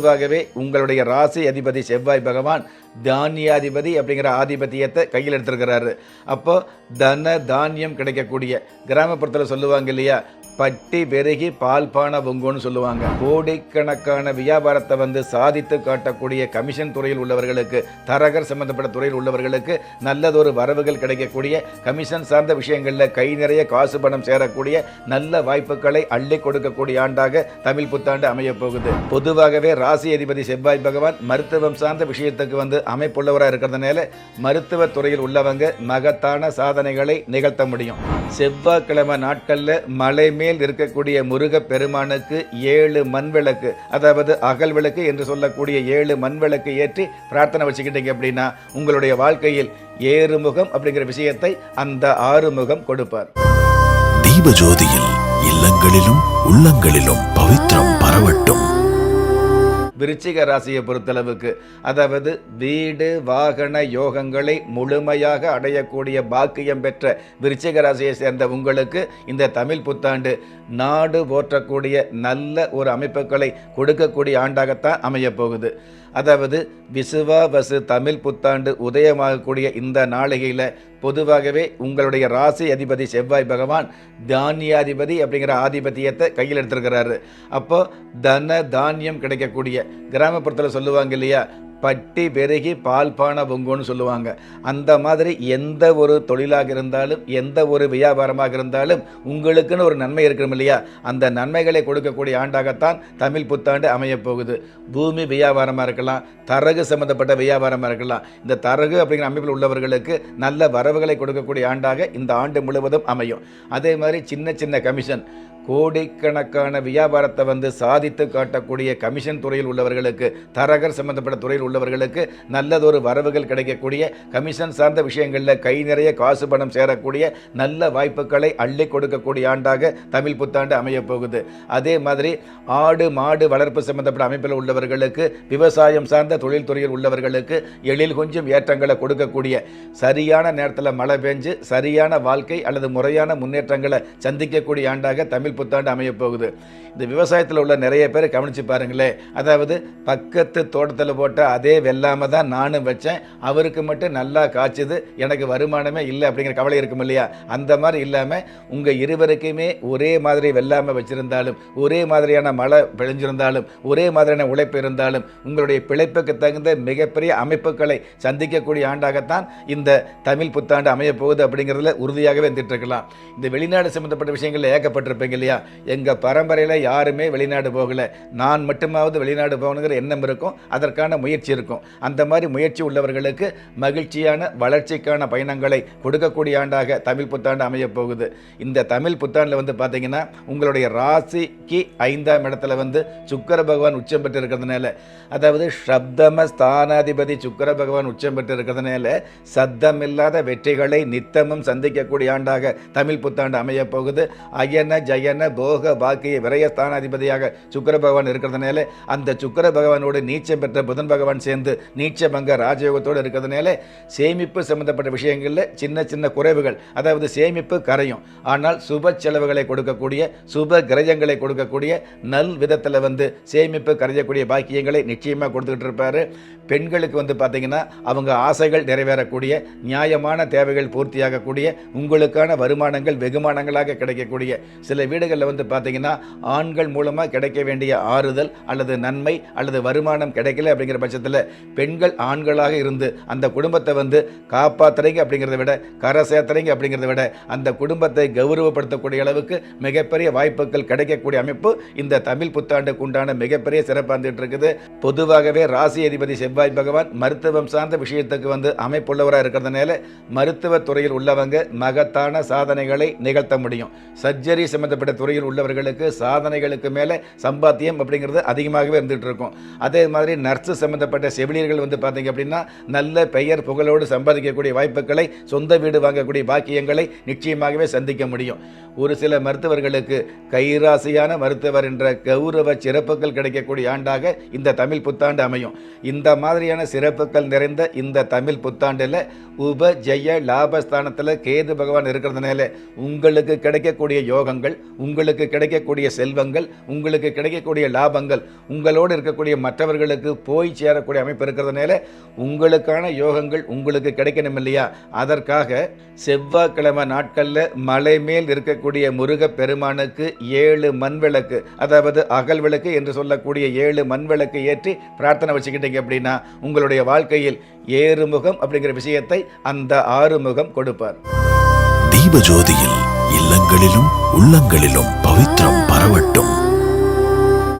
பொதுவாகவே உங்களுடைய ராசி அதிபதி செவ்வாய் பகவான் தானியாதிபதி அப்படிங்கிற ஆதிபத்தியத்தை கையில் எடுத்திருக்கிறாரு. அப்போ தன தானியம் கிடைக்கக்கூடிய கிராமப்புறத்தில் சொல்லுவாங்க இல்லையா பட்டி பெருகி பால் பான பொங்குன்னு சொல்லுவாங்க. கோடிக்கணக்கான வியாபாரத்தை வந்து சாதித்து காட்டக்கூடிய கமிஷன் துறையில் உள்ளவர்களுக்கு தரகர் சம்பந்தப்பட்ட துறையில் உள்ளவர்களுக்கு நல்லதொரு வரவுகள் கிடைக்கக்கூடிய கமிஷன் சார்ந்த விஷயங்களில் கை நிறைய காசு பணம் சேரக்கூடிய நல்ல வாய்ப்புகளை அள்ளி கொடுக்கக்கூடிய ஆண்டாக தமிழ் புத்தாண்டு அமையப் போகுது. பொதுவாகவே ராசி அதிபதி செவ்வாய் பகவான் மருத்துவம் சார்ந்த விஷயத்துக்கு வந்து அமைப்புள்ளவராக இருக்கிறதுனால மருத்துவ துறையில் உள்ளவங்க மகத்தான சாதனைகளை நிகழ்த்த முடியும். செவ்வாய்க்கிழமை நாட்களில் மலை மேல் இருக்கக்கூடிய முருக பெருமானுக்கு ஏழு மண் விளக்கு அதாவது அகல் விளக்கு என்று சொல்லக்கூடிய ஏழு மண் விளக்கு ஏற்றி பிரார்த்தனை வச்சுக்கிட்டீங்க அப்படின்னா உங்களுடைய வாழ்க்கையில் ஏறுமுகம் அப்படிங்கிற விஷயத்தை அந்த ஆறுமுகம் கொடுப்பார். தீபஜோதியில் இல்லங்களிலும் உள்ளங்களிலும் பவித்ரம் பரவட்டும். விருச்சிக ராசியை பொறுத்தளவுக்கு அதாவது வீடு வாகன யோகங்களை முழுமையாக அடையக்கூடிய பாக்கியம் பெற்ற விருச்சிக ராசியை சேர்ந்த உங்களுக்கு இந்த தமிழ் புத்தாண்டு நாடு போற்றக்கூடிய நல்ல ஒரு அமைப்புகளை கொடுக்கக்கூடிய ஆண்டாகத்தான் அமையப் போகுது அதாவது விசுவாவசு தமிழ் புத்தாண்டு உதயமாகக்கூடிய இந்த நாளிகையில் பொதுவாகவே உங்களுடைய ராசி அதிபதி செவ்வாய் பகவான் தானியாதிபதி அப்படிங்கிற ஆதிபத்தியத்தை கையில் எடுத்திருக்கிறாரு. அப்போ தன தானியம் கிடைக்கக்கூடிய கிராமப்புறத்தில் சொல்லுவாங்க இல்லையா பட்டி பெருகி பால் பான பொங்குன்னு சொல்லுவாங்க. அந்த மாதிரி எந்த ஒரு தொழிலாக இருந்தாலும் எந்த ஒரு வியாபாரமாக இருந்தாலும் உங்களுக்குன்னு ஒரு நன்மை இருக்கணும் இல்லையா? அந்த நன்மைகளை கொடுக்கக்கூடிய ஆண்டாகத்தான் தமிழ் புத்தாண்டு அமையப் போகுது. பூமி வியாபாரமாக இருக்கலாம் தரகு சம்மந்தப்பட்ட வியாபாரமாக இருக்கலாம். இந்த தரகு அப்படிங்கிற அமைப்பில் உள்ளவர்களுக்கு நல்ல வரவுகளை கொடுக்கக்கூடிய ஆண்டாக இந்த ஆண்டு முழுவதும் அமையும். அதே மாதிரி சின்ன சின்ன கமிஷன் கோடிக்கணக்கான வியாபாரத்தை வந்து சாதித்து காட்டக்கூடிய கமிஷன் துறையில் உள்ளவர்களுக்கு தரகர் சம்பந்தப்பட்ட துறையில் உள்ளவர்களுக்கு நல்லதொரு வரவுகள் கிடைக்கக்கூடிய கமிஷன் சார்ந்த விஷயங்களில் கை நிறைய காசு பணம் சேரக்கூடிய நல்ல வாய்ப்புகளை அள்ளி கொடுக்கக்கூடிய ஆண்டாக தமிழ் புத்தாண்டு அமையப்போகுது அதே மாதிரி ஆடு மாடு வளர்ப்பு சம்பந்தப்பட்ட அமைப்பில் உள்ளவர்களுக்கு விவசாயம் சார்ந்த தொழில்துறையில் உள்ளவர்களுக்கு எழில் கொஞ்சம் ஏற்றங்களை கொடுக்கக்கூடிய சரியான நேரத்தில் மழை பெஞ்சு சரியான வாழ்க்கை அல்லது முறையான முன்னேற்றங்களை சந்திக்கக்கூடிய ஆண்டாக தமிழ் புத்தாண்டு அமையப்போகுது இந்த விவசாயத்தில் உள்ள நிறைய பேர் கவனிச்சு பாருங்களேன். அதாவது பக்கத்து தோட்டத்தில் போட்ட அதே வெள்ளாமை தான் நானும் வச்சேன். அவருக்கு மட்டும் நல்லா காய்ச்சுது. எனக்கு வருமானமே இல்லை அப்படிங்கிற கவலை இருக்கும் இல்லையா? அந்த மாதிரி இல்லாமல் உங்கள் இருவருக்குமே ஒரே மாதிரி வெள்ளாமை வச்சுருந்தாலும் ஒரே மாதிரியான மழை பெழிஞ்சிருந்தாலும் ஒரே மாதிரியான உழைப்பு இருந்தாலும் உங்களுடைய பிழைப்புக்கு தகுந்த மிகப்பெரிய அமைப்புகளை சந்திக்கக்கூடிய ஆண்டாகத்தான் இந்த தமிழ் புத்தாண்டு அமைய போகுது அப்படிங்கிறதுல உறுதியாகவே இருந்துட்டுருக்கலாம் இந்த வெளிநாடு சம்மந்தப்பட்ட விஷயங்களில் ஏக்கப்பட்டிருப்பீங்க இல்லையா? எங்கள் பரம்பரையில் யாருமே வெளிநாடு போகலை. நான் மட்டுமாவது வெளிநாடு போகணுங்கிற எண்ணம் இருக்கும். அதற்கான முயற்சி இருக்கும் அந்த மாதிரி முயற்சி உள்ளவர்களுக்கு மகிழ்ச்சியான வளர்ச்சிக்கான பயணங்களை கொடுக்கக்கூடிய ஆண்டாக தமிழ் புத்தாண்டு அமையப் போகுது. இந்த தமிழ் புத்தாண்டில் வந்து பார்த்தீங்கன்னா உங்களுடைய ராசிக்கு ஐந்தாம் இடத்துல வந்து சுக்கர பகவான் உச்சம் பெற்று இருக்கிறதுனால அதாவது சப்தம ஸ்தானாதிபதி சுக்கர பகவான் உச்சம் பெற்று இருக்கிறதுனால சத்தம் இல்லாத வெற்றிகளை நித்தமும் சந்திக்கக்கூடிய ஆண்டாக தமிழ் புத்தாண்டு அமையப் போகுது. அயன ஜயன போக பாக்கிய விரய ஸ்தானாதிபதியாக சுக்கர பகவான் இருக்கிறதுனால அந்த சுக்கர பகவானோடு நீச்சம் பெற்ற புதன் பகவான் சேர்ந்து நீச்சபங்க ராஜயோகத்தோடு இருக்கிறதுனால சேமிப்பு சம்பந்தப்பட்ட விஷயங்களில் சின்ன சின்ன குறைவுகள் அதாவது சேமிப்பு கரையும். ஆனால் சுப செலவுகளை கொடுக்கக்கூடிய சுப கிரகங்களை கொடுக்கக்கூடிய நல் விதத்தில் வந்து சேமிப்பு கரையக்கூடிய பாக்கியங்களை நிச்சயமாக கொடுத்துக்கிட்டு இருப்பாரு. பெண்களுக்கு வந்து பார்த்தீங்கன்னா அவங்க ஆசைகள் நிறைவேறக்கூடிய நியாயமான தேவைகள் பூர்த்தியாகக்கூடிய உங்களுக்கான வருமானங்கள் வெகுமானங்களாக கிடைக்கக்கூடிய. சில வீடுகளில் வந்து பார்த்தீங்கன்னா ஆண்கள் மூலமாக கிடைக்க வேண்டிய ஆறுதல் அல்லது நன்மை அல்லது வருமானம் கிடைக்கல அப்படிங்கிற பட்சத்தில் பெண்கள் ஆண்களாக இருந்து அந்த குடும்பத்தை வந்து காப்பாற்றுறீங்க அப்படிங்கிறத விட கரை சேர்த்துறீங்க அப்படிங்கிறத விட அந்த குடும்பத்தை கௌரவப்படுத்தக்கூடிய அளவுக்கு மிகப்பெரிய வாய்ப்புகள் கிடைக்கக்கூடிய அமைப்பு இந்த தமிழ் புத்தாண்டுக்கு உண்டான மிகப்பெரிய சிறப்பு வந்துட்டு இருக்குது. பொதுவாகவே ராசி அதிபதி செவ்வாய் பகவான் மருத்துவம் சார்ந்த விஷயத்துக்கு வந்து அமைப்புள்ளவராக இருக்கிறதுனால மருத்துவ துறையில் உள்ளவங்க மகத்தான சாதனைகளை நிகழ்த்த முடியும். சர்ஜரி சம்பந்தப்பட்ட துறையில் உள்ளவர்களுக்கு சாதனைகளுக்கு மேலே சம்பாத்தியம் அப்படிங்கிறது அதிகமாகவே இருந்துகிட்டு இருக்கும். அதே மாதிரி நர்ஸு சம்பந்தப்பட்ட செவிலியர்கள் வந்து பார்த்தீங்க அப்படின்னா நல்ல பெயர் புகழோடு சம்பாதிக்கக்கூடிய வாய்ப்புகளை சொந்த வீடு வாங்கக்கூடிய பாக்கியங்களை நிச்சயமாகவே சந்திக்க முடியும். ஒரு சில மருத்துவர்களுக்கு கைராசியான மருத்துவர் என்ற கௌரவ சிறப்புகள் கிடைக்கக்கூடிய ஆண்டாக இந்த தமிழ் புத்தாண்டு அமையும். இந்த மாதிரியான சிறப்புகள் நிறைந்த இந்த தமிழ் புத்தாண்டில் உப ஜெய லாபஸ்தானத்தில் கேது பகவான் இருக்கிறதுனால உங்களுக்கு கிடைக்கக்கூடிய யோகங்கள் உங்களுக்கு கிடைக்கக்கூடிய செல்வங்கள் உங்களுக்கு கிடைக்கக்கூடிய லாபங்கள் உங்களோடு இருக்கக்கூடிய மற்றவர்களுக்கு போய் சேர சேரக்கூடிய அமைப்பு இருக்கிறதுனால உங்களுக்கான யோகங்கள் உங்களுக்கு கிடைக்கணும் இல்லையா? அதற்காக செவ்வாய்க்கிழமை நாட்களில் மலை மேல் இருக்கக்கூடிய முருக பெருமானுக்கு ஏழு மண் விளக்கு அதாவது அகல் விளக்கு என்று சொல்லக்கூடிய ஏழு மண் விளக்கு ஏற்றி பிரார்த்தனை வச்சுக்கிட்டீங்க அப்படின்னா உங்களுடைய வாழ்க்கையில் ஏறுமுகம் அப்படிங்கிற விஷயத்தை அந்த ஆறுமுகம் கொடுப்பார். தீபஜோதியில் இல்லங்களிலும் உள்ளங்களிலும் பவித்ரம் பரவட்டும்.